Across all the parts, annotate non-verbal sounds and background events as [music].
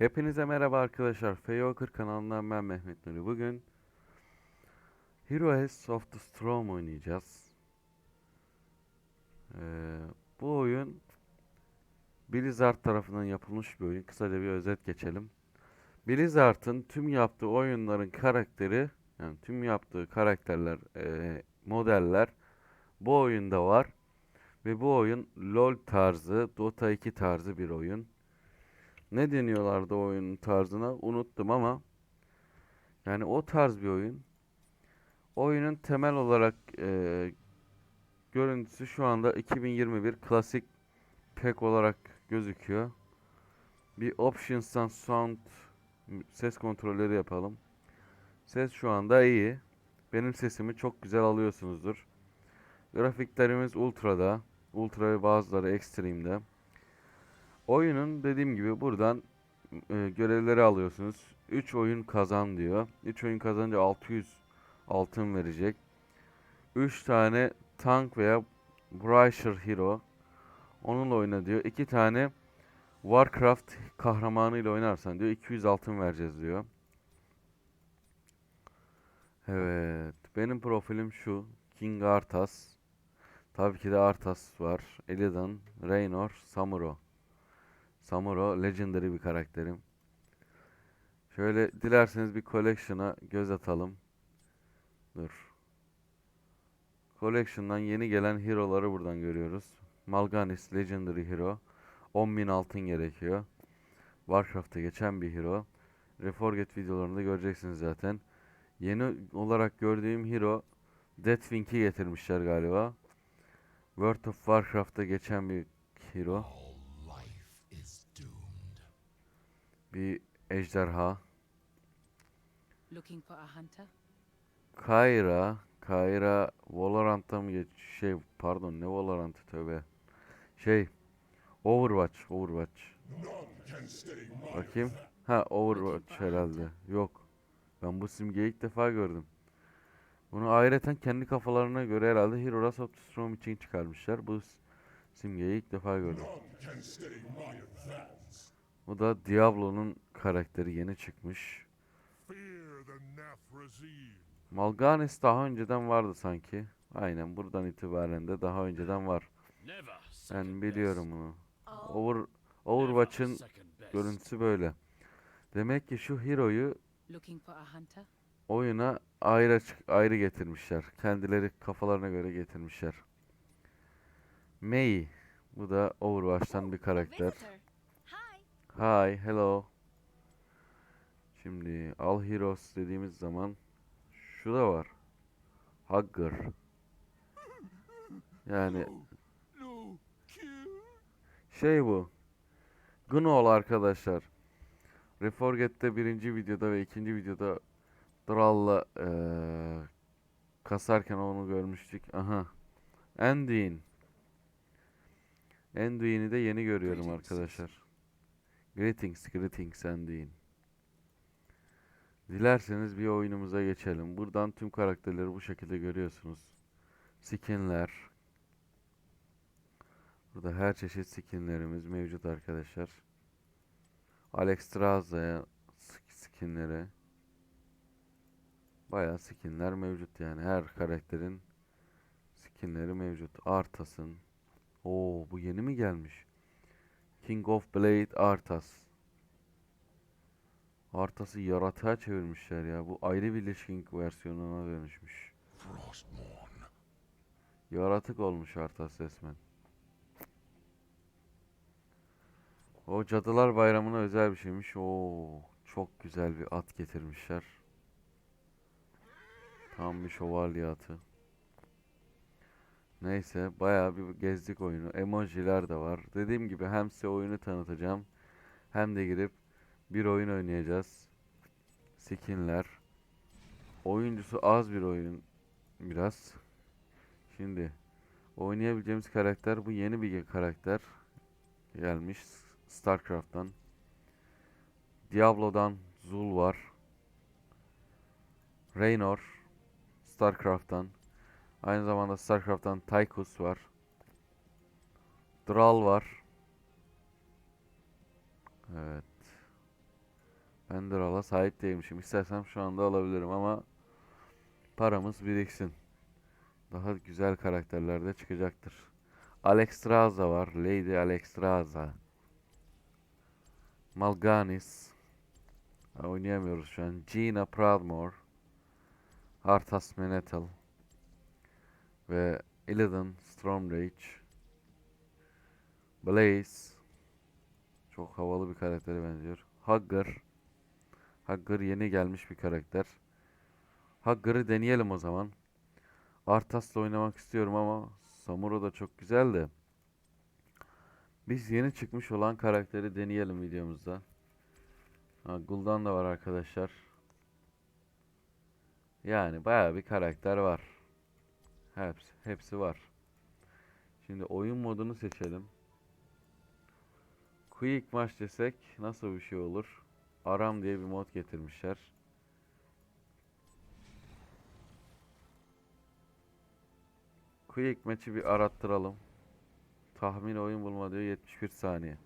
Hepinize merhaba arkadaşlar. Fayoker kanalından ben Mehmet Nuri. Bugün Heroes of the Storm oynayacağız. Ee, bu oyun Blizzard tarafından yapılmış bir oyun. Kısaca bir özet geçelim. Blizzard'ın tüm yaptığı oyunların karakteri, yani tüm yaptığı karakterler, e, modeller bu oyunda var. Ve bu oyun LoL tarzı, Dota 2 tarzı bir oyun. Ne deniyorlardı o oyunun tarzına unuttum ama yani o tarz bir oyun. Oyunun temel olarak e, görüntüsü şu anda 2021 klasik pek olarak gözüküyor. Bir Options'tan sound ses kontrolleri yapalım. Ses şu anda iyi. Benim sesimi çok güzel alıyorsunuzdur. Grafiklerimiz ultra'da. Ultra ve bazıları extreme'de. Oyunun dediğim gibi buradan e, görevleri alıyorsunuz. 3 oyun kazan diyor. 3 oyun kazanınca 600 altın verecek. 3 tane tank veya Brasher Hero onunla oyna diyor. 2 tane Warcraft kahramanı ile oynarsan diyor 200 altın vereceğiz diyor. Evet, benim profilim şu. King Arthas. Tabii ki de Arthas var. Illidan, Raynor, Samuro. Samuro legendary bir karakterim. Şöyle dilerseniz bir collection'a göz atalım. Dur. Collection'dan yeni gelen hero'ları buradan görüyoruz. Malganis legendary hero. 10.000 altın gerekiyor. Warcraft'ta geçen bir hero. Reforget videolarında göreceksiniz zaten. Yeni olarak gördüğüm hero Deathwing'i getirmişler galiba. World of Warcraft'ta geçen bir hero. Bir ejderha. Looking for a hunter? Kayra. Kayra Valorant'ta mı geç şey pardon ne Valorant'ı tövbe. Şey Overwatch, Overwatch. Bakayım. Ha Overwatch herhalde. Yok. Ben bu simgeyi ilk defa gördüm. Bunu ayrıca kendi kafalarına göre herhalde Heroes of the Storm için çıkarmışlar. Bu simgeyi ilk defa gördüm. Bu da Diablo'nun karakteri yeni çıkmış. Malganis daha önceden vardı sanki. Aynen buradan itibaren de daha önceden var. Ben biliyorum bunu. Over Overwatch'ın görüntüsü böyle. Demek ki şu hero'yu oyuna ayrı ayrı getirmişler. Kendileri kafalarına göre getirmişler. Mei. Bu da Overwatch'tan bir karakter. Hi, hello. Şimdi All Heroes dediğimiz zaman şu da var. Hugger. Yani şey bu. Gnoll arkadaşlar. Reforget'te birinci videoda ve ikinci videoda Drall'la eee, kasarken onu görmüştük. Aha. Anduin. Anduin'i de yeni görüyorum arkadaşlar. Greetings, greetings Anduin. Dilerseniz bir oyunumuza geçelim. Buradan tüm karakterleri bu şekilde görüyorsunuz. Skinler. Burada her çeşit skinlerimiz mevcut arkadaşlar. Alex Straza'ya sk- skinleri. Bayağı skinler mevcut yani. Her karakterin skinleri mevcut. Arthas'ın. Oo bu yeni mi gelmiş? King of Blade Arthas. Arthas'ı yaratığa çevirmişler ya. Bu ayrı bir Lich King versiyonuna dönüşmüş. Yaratık olmuş Arthas resmen. O Cadılar Bayramı'na özel bir şeymiş. Oo, çok güzel bir at getirmişler. Tam bir şövalye atı. Neyse bayağı bir gezdik oyunu. Emojiler de var. Dediğim gibi hem size oyunu tanıtacağım hem de girip bir oyun oynayacağız. Skinler. Oyuncusu az bir oyun biraz. Şimdi oynayabileceğimiz karakter bu yeni bir karakter gelmiş StarCraft'tan. Diablo'dan Zul var. Raynor StarCraft'tan. Aynı zamanda StarCraft'tan Tychus var. Thrall var. Evet. Pendral'a sahip değilmişim. İstersem şu anda alabilirim ama paramız biriksin. Daha güzel karakterler de çıkacaktır. Alexstrasza var. Lady Alexstrasza. Malganis. Oynayamıyoruz şu an. Gina Proudmore. Arthas Menetal. Ve Illidan Stormrage. Blaze. Çok havalı bir karaktere benziyor. Hugger. Hugger yeni gelmiş bir karakter. Hugger'ı deneyelim o zaman. Arthas'la oynamak istiyorum ama Samuro da çok güzel de. Biz yeni çıkmış olan karakteri deneyelim videomuzda. Ha, Gul'dan da var arkadaşlar. Yani bayağı bir karakter var. Hepsi, hepsi var. Şimdi oyun modunu seçelim. Quick maç desek nasıl bir şey olur? Aram diye bir mod getirmişler. Quick maçı bir arattıralım. Tahmin oyun bulma diyor 71 saniye.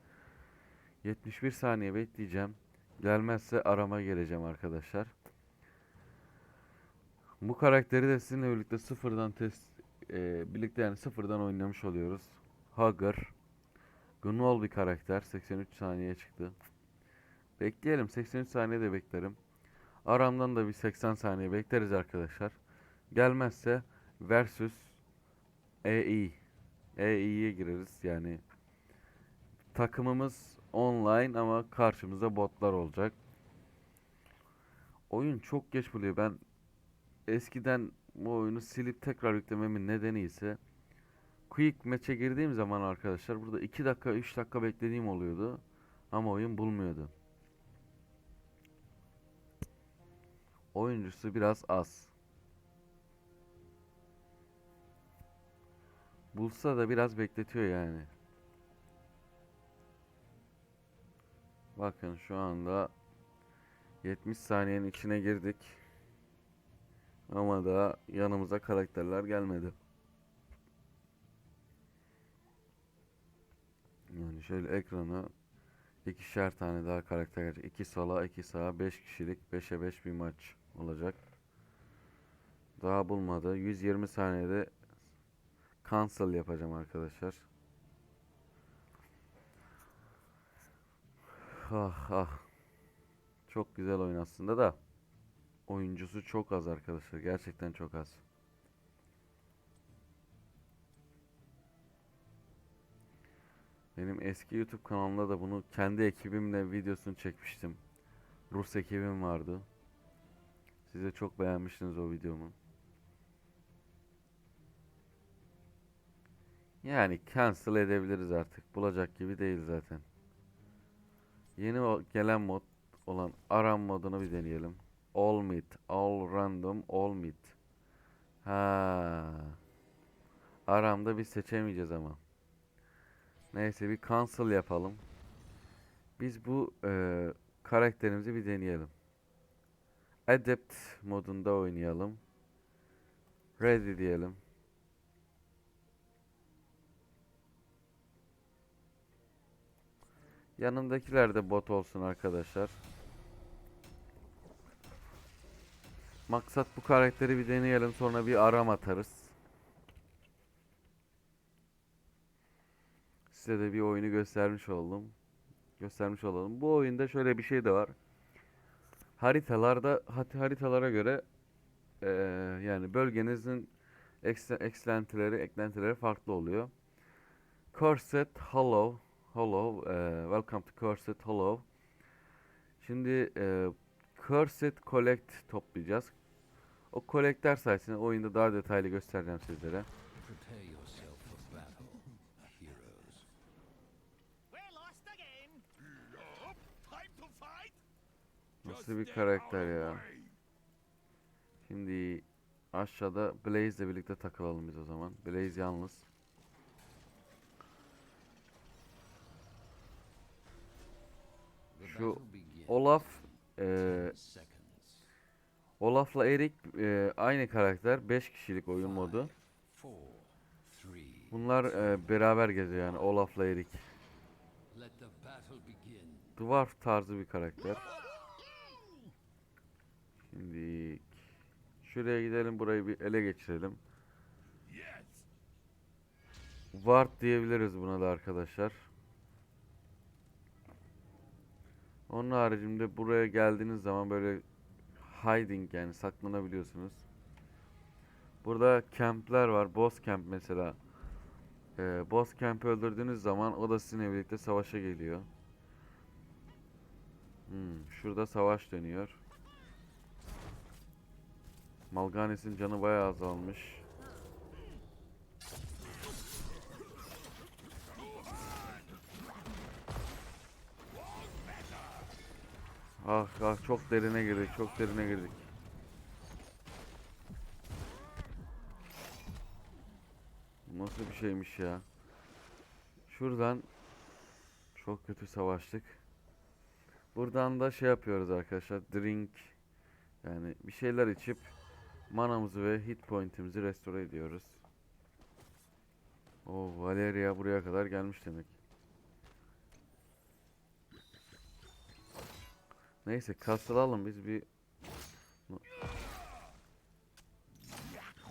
71 saniye bekleyeceğim. Gelmezse arama geleceğim arkadaşlar. Bu karakteri de sizinle birlikte sıfırdan test e, birlikte yani sıfırdan oynamış oluyoruz. Hugger. Gunwall bir karakter. 83 saniye çıktı. Bekleyelim. 83 saniye de beklerim. Aramdan da bir 80 saniye bekleriz arkadaşlar. Gelmezse versus EI. EI'ye gireriz yani. Takımımız online ama karşımızda botlar olacak. Oyun çok geç buluyor. Ben eskiden bu oyunu silip tekrar yüklememin nedeni ise Quick match'e girdiğim zaman arkadaşlar burada 2 dakika 3 dakika beklediğim oluyordu. Ama oyun bulmuyordu. Oyuncusu biraz az. Bulsa da biraz bekletiyor yani. Bakın şu anda 70 saniyenin içine girdik. Ama da yanımıza karakterler gelmedi. Yani şöyle ekrana ikişer tane daha karakter gelecek. 2 sola, 2 sağa, 5 kişilik 5'e 5 bir maç olacak. Daha bulmadı. 120 saniyede cancel yapacağım arkadaşlar. Ah ah. Çok güzel oyun aslında da oyuncusu çok az arkadaşlar. Gerçekten çok az. Benim eski YouTube kanalımda da bunu kendi ekibimle videosunu çekmiştim. Rus ekibim vardı. Size çok beğenmiştiniz o videomu. Yani cancel edebiliriz artık. Bulacak gibi değil zaten. Yeni gelen mod olan aram modunu bir deneyelim. All meet, all random, all meet. Ha. Aramda bir seçemeyeceğiz ama. Neyse bir cancel yapalım. Biz bu e, karakterimizi bir deneyelim. Adept modunda oynayalım. Ready diyelim. Yanındakiler de bot olsun arkadaşlar. Maksat bu karakteri bir deneyelim sonra bir aram atarız. Size de bir oyunu göstermiş oldum. Göstermiş olalım. Bu oyunda şöyle bir şey de var. Haritalarda haritalara göre eee, yani bölgenizin eklentileri eklentileri farklı oluyor. Corset Hollow Hollow eee, Welcome to Corset Hollow. Şimdi eee Corset Collect toplayacağız. O collectler sayesinde oyunda daha detaylı göstereceğim sizlere. Nasıl bir karakter ya. Şimdi aşağıda Blaze ile birlikte takılalım biz o zaman. Blaze yalnız. Şu Olaf in eee 10 seconds. Olaf'la Erik eee, aynı karakter. 5 kişilik oyun modu. Bunlar eee, beraber geziyor yani Olaf'la Erik. Dwarf tarzı bir karakter. Şimdi şuraya gidelim burayı bir ele geçirelim. Ward diyebiliriz buna da arkadaşlar. Onun haricinde buraya geldiğiniz zaman böyle hiding yani saklanabiliyorsunuz. Burada campler var. Boss camp mesela. Ee, boss camp'i öldürdüğünüz zaman o da sizinle birlikte savaşa geliyor. Hmm, şurada savaş dönüyor. Malganis'in canı bayağı azalmış. Ah ah çok derine girdik, çok derine girdik. Nasıl bir şeymiş ya? Şuradan çok kötü savaştık. Buradan da şey yapıyoruz arkadaşlar. Drink yani bir şeyler içip manamızı ve hit point'imizi restore ediyoruz. O Valeria buraya kadar gelmiş demek. Neyse kasılalım biz bir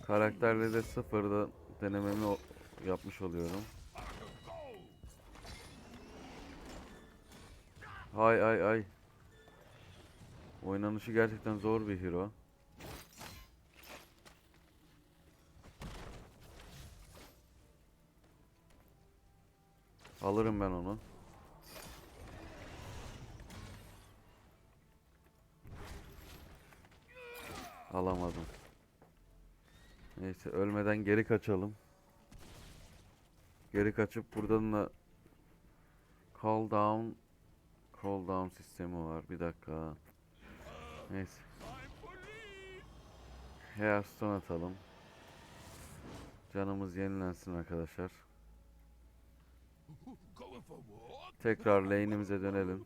karakterle de sıfırda denememi yapmış oluyorum. Ay ay ay. Oynanışı gerçekten zor bir hero. Alırım ben onu. Alamadım. Neyse ölmeden geri kaçalım. Geri kaçıp buradan da call down call down sistemi var. Bir dakika. Neyse. Hearthstone atalım. Canımız yenilensin arkadaşlar. Tekrar lane'imize dönelim.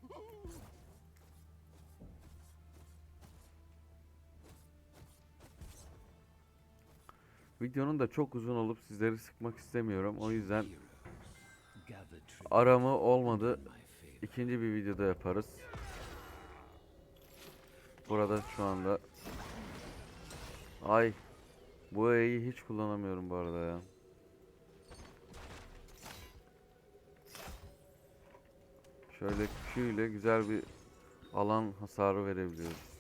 Videonun da çok uzun olup sizleri sıkmak istemiyorum. O yüzden aramı olmadı. İkinci bir videoda yaparız. Burada şu anda Ay bu E'yi hiç kullanamıyorum bu arada ya. Şöyle Q ile güzel bir alan hasarı verebiliyoruz.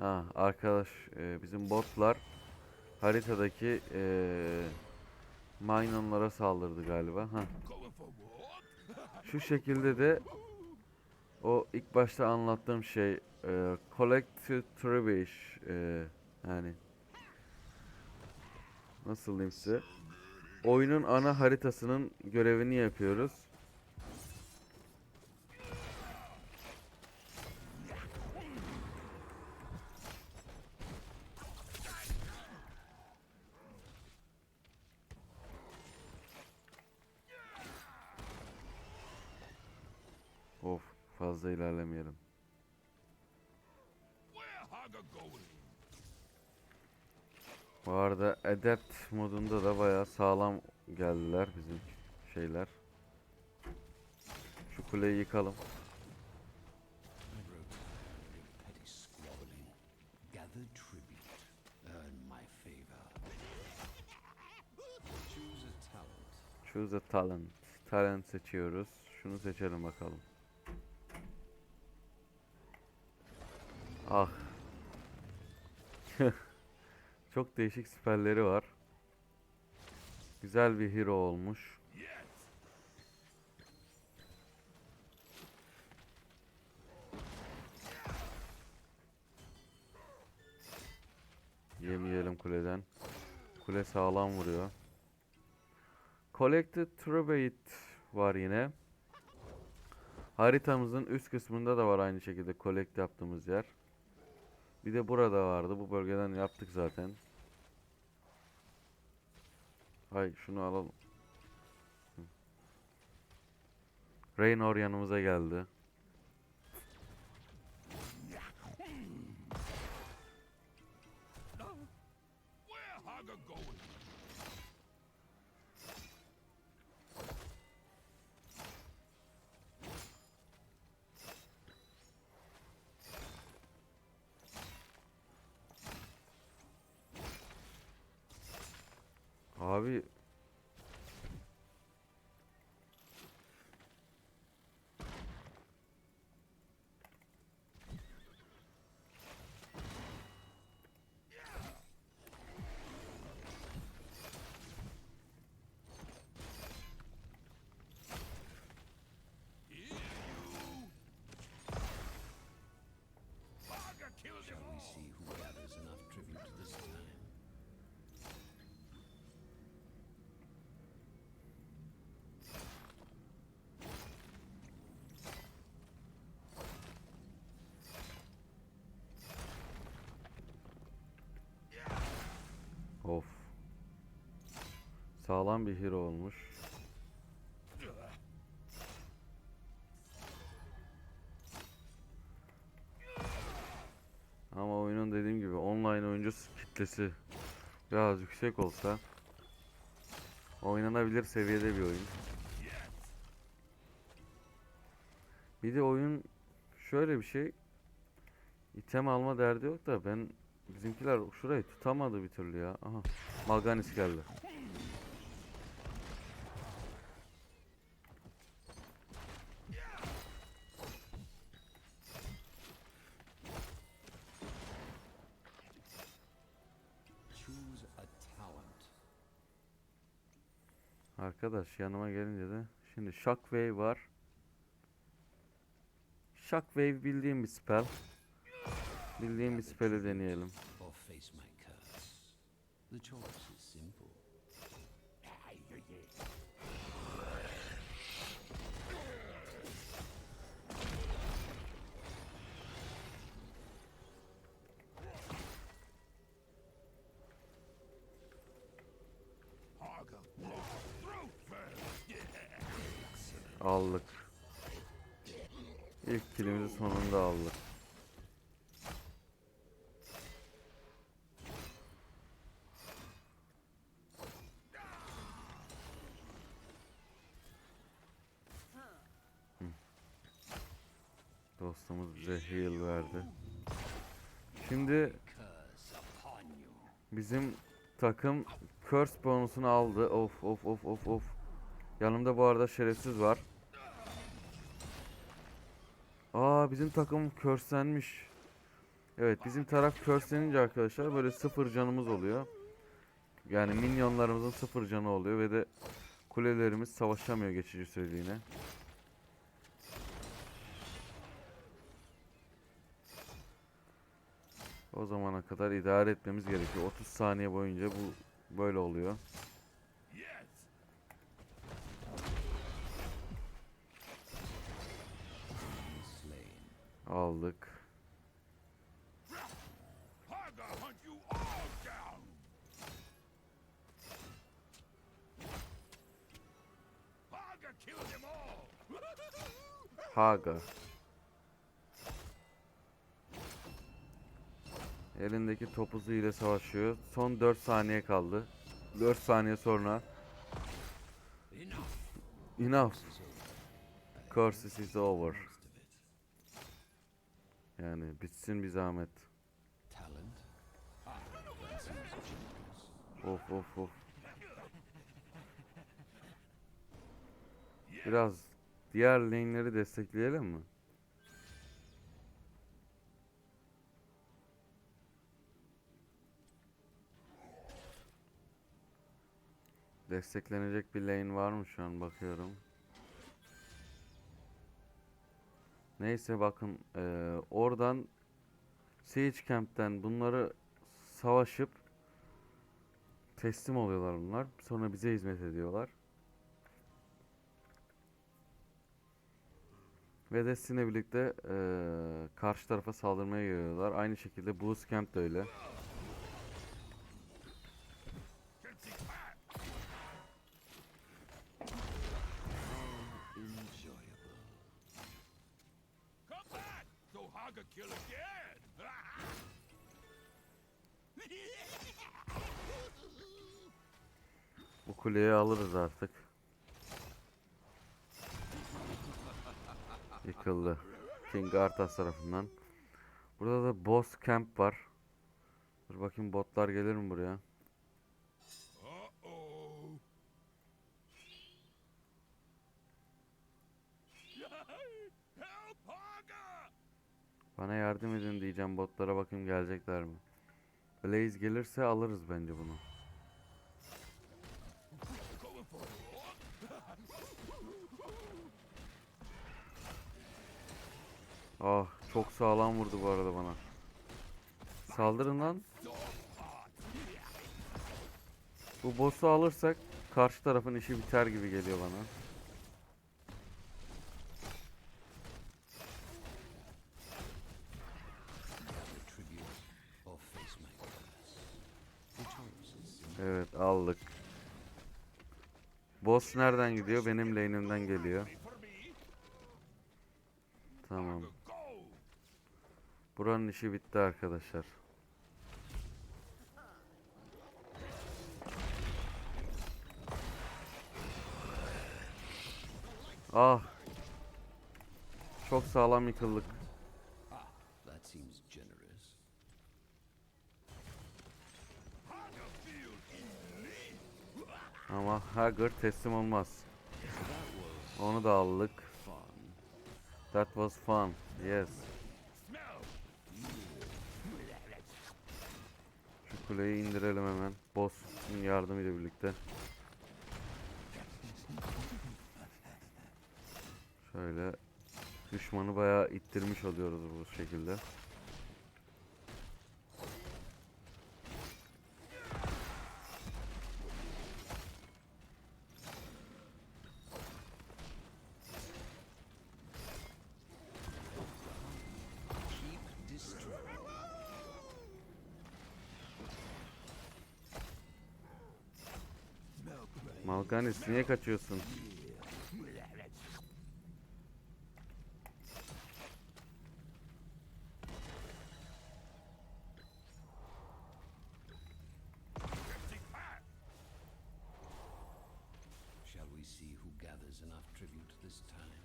Ha arkadaş e, bizim botlar haritadaki e, Minonlara saldırdı galiba. Ha. Şu şekilde de o ilk başta anlattığım şey e, collective trivia e, yani nasıl diyeyim size oyunun ana haritasının görevini yapıyoruz. Of fazla ilerlemeyelim. Bu arada Adept modunda da bayağı sağlam geldiler bizim şeyler. Şu kuleyi yıkalım. Choose a talent. Talent seçiyoruz. Şunu seçelim bakalım. Ah. [laughs] Çok değişik siperleri var. Güzel bir hero olmuş. Yemeyelim kuleden. Kule sağlam vuruyor. Collected Tribute var yine. Haritamızın üst kısmında da var aynı şekilde collect yaptığımız yer. Bir de burada vardı. Bu bölgeden yaptık zaten. Hay şunu alalım. Raynor yanımıza geldi. Sağlam bir hero olmuş. Ama oyunun dediğim gibi online oyuncu kitlesi biraz yüksek olsa oynanabilir seviyede bir oyun. Bir de oyun şöyle bir şey item alma derdi yok da ben bizimkiler şurayı tutamadı bir türlü ya. Aha Malganis geldi. Arkadaş yanıma gelince de şimdi Shockwave var. Shockwave bildiğim bir spell. Bildiğim bir spell'i deneyelim. Aldık. İlk kilimizi sonunda aldık. Dostumuz bize heal verdi. Şimdi. Bizim takım curse bonusunu aldı. Of of of of of. Yanımda bu arada şerefsiz var. Bizim takım curse'lenmiş. Evet bizim taraf curse'lenince arkadaşlar böyle sıfır canımız oluyor. Yani minyonlarımızın sıfır canı oluyor ve de kulelerimiz savaşamıyor geçici süreliğine. O zamana kadar idare etmemiz gerekiyor. 30 saniye boyunca bu böyle oluyor. Yes. Slain. Aldık. Haga hunt you all down. Haga kill them all. Haga. Elindeki topuzu ile savaşıyor. Son 4 saniye kaldı. 4 saniye sonra Enough. Curses is over. Yani bitsin bir zahmet. Ah. Of of of. Biraz diğer lane'leri destekleyelim mi? Desteklenecek bir lane var mı şu an bakıyorum. Neyse bakın eee, oradan Sage Camp'ten bunları savaşıp teslim oluyorlar bunlar. Sonra bize hizmet ediyorlar. Ve Destiny birlikte eee, karşı tarafa saldırmaya geliyorlar. Aynı şekilde Boost Camp de öyle. Kuleyi alırız artık. Yıkıldı. King Arthas tarafından. Burada da Boss Camp var. Dur bakayım botlar gelir mi buraya? Bana yardım edin diyeceğim botlara bakayım gelecekler mi? Blaze gelirse alırız bence bunu. Going for a walk? Ah çok sağlam vurdu bu arada bana. Saldırın lan. Bu boss'u alırsak karşı tarafın işi biter gibi geliyor bana. Evet aldık. Boss nereden gidiyor? Benim lane'imden geliyor. Tamam. Buranın işi bitti arkadaşlar. Ah. Çok sağlam yıkıldık. Ama Hager teslim olmaz. Onu da aldık. That was fun. Yes. Smell! Şu kuleyi indirelim hemen. Boss'un yardımıyla birlikte. Şöyle düşmanı bayağı ittirmiş oluyoruz bu şekilde. Malganis niye kaçıyorsun? Shall we see who gathers enough tribute this time?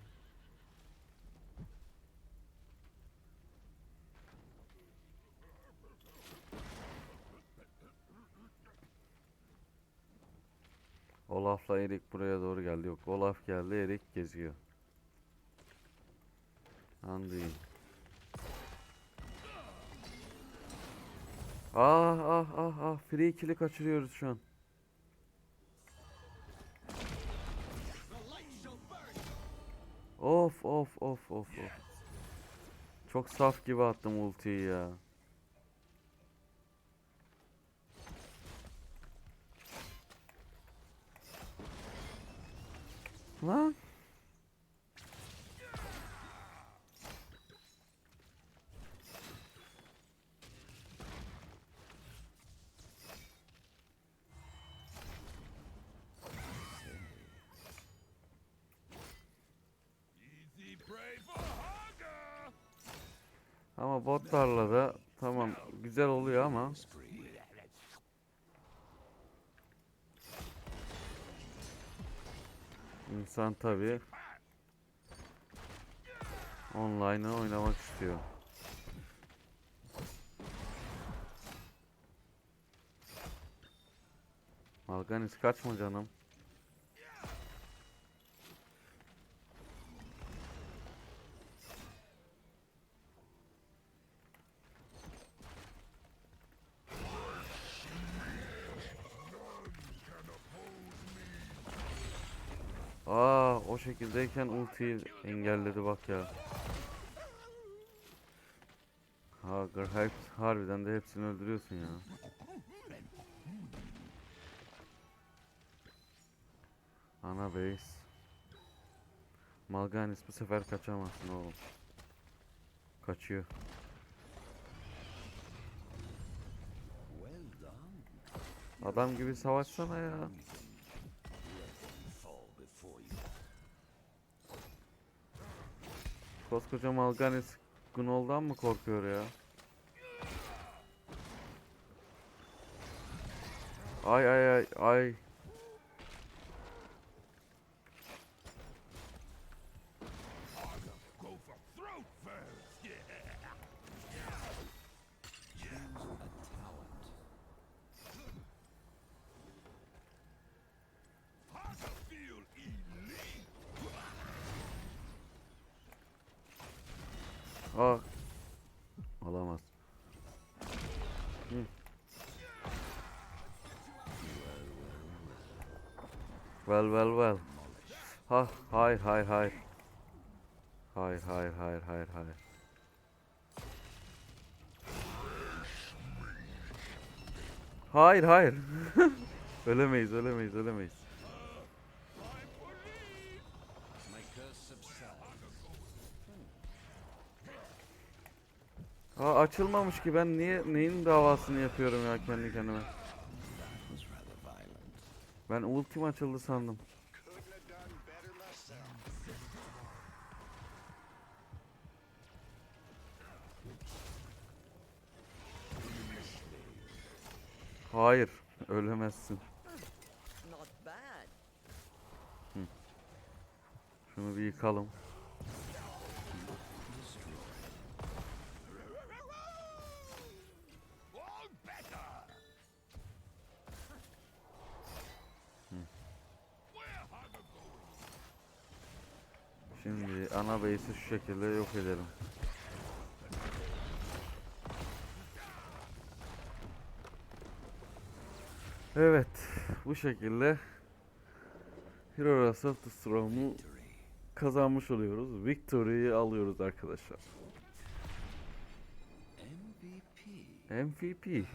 Olaf'la Erik buraya doğru geldi. Yok Olaf geldi Erik geziyor. Anlayın. Ah ah ah ah free kill'i kaçırıyoruz şu an. Of of of of of. Çok saf gibi attım ultiyi ya. Lan. Ama botlarla da tamam güzel oluyor ama insan tabi online'ı oynamak istiyor. Malganis kaçma canım. Şekildeyken ultiyi engelledi bak ya. Hagar hep, harbiden de hepsini öldürüyorsun ya. Ana base. Malganis bu sefer kaçamazsın oğlum. Kaçıyor. Adam gibi savaşsana ya. Koskoca Malganis Gnol'dan mı korkuyor ya? Ay ay ay ay. Well well well. Ha hayır hayır hayır. Hayır hayır hayır hayır hayır. Hayır hayır. [laughs] ölemeyiz ölemeyiz ölemeyiz. Aa açılmamış ki ben niye neyin davasını yapıyorum ya kendi kendime. Ben ultim açıldı sandım. Hayır, ölemezsin. Şunu bir yıkalım. Base'i şu şekilde yok edelim. Evet, bu şekilde of the Storm'u kazanmış oluyoruz. Victory'yi alıyoruz arkadaşlar. MVP. MVP.